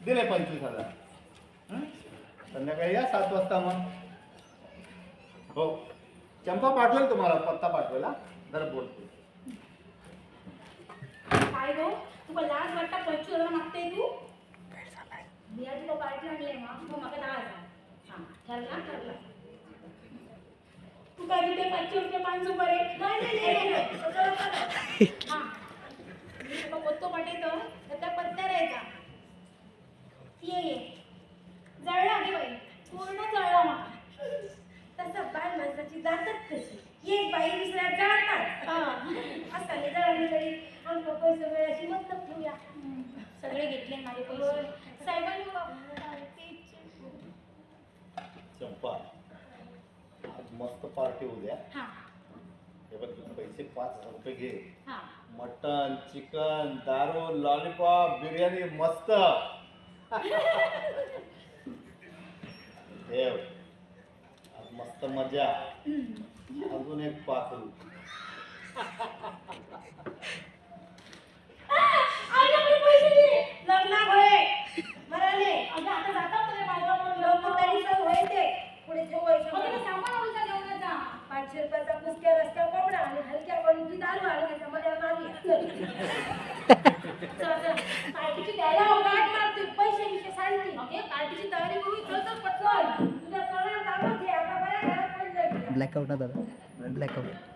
दिले पंचवीस हजार संध्याकाळी या सात वाजता मग हो चंपा पाठवेल तुम्हाला पत्ता पाठवेल हा जरा बोलतो काय गो तुका लाज वाटता पंचवीस हजार मागते तू मी आधी तुका पार्टी आणले मग मग म्हाका दहा हजार हां ठरला ठरला तू काय किती पंचवीस रुपये पाच रुपये रे नाही नाही नाही, नाही तसं नको करू. हां मी तुका पोतो पाठवतो तर त्या पत्त्या राहायचा ये ये जळला गे बाई पूर्ण जळला मला तसं माणसाची जातात कशी एक बाई दुसऱ्या जळतात असं जळली तरी आमचं पैसे वेळाशी मतलब ठेवूया. सगळे घेतले माझे पैसे. साहेबांनी चंपा आज मस्त पार्टी उद्या. हां. हे बघ तू पैसे पाच हजार रुपये घे. हां. मटन चिकन दारू लॉलीपॉप बिर्याणी मस्त. ठेव आज मस्त मजा. अजून एक पाकरू लग्न ব্ল্যাক আউট না দাদা? Black out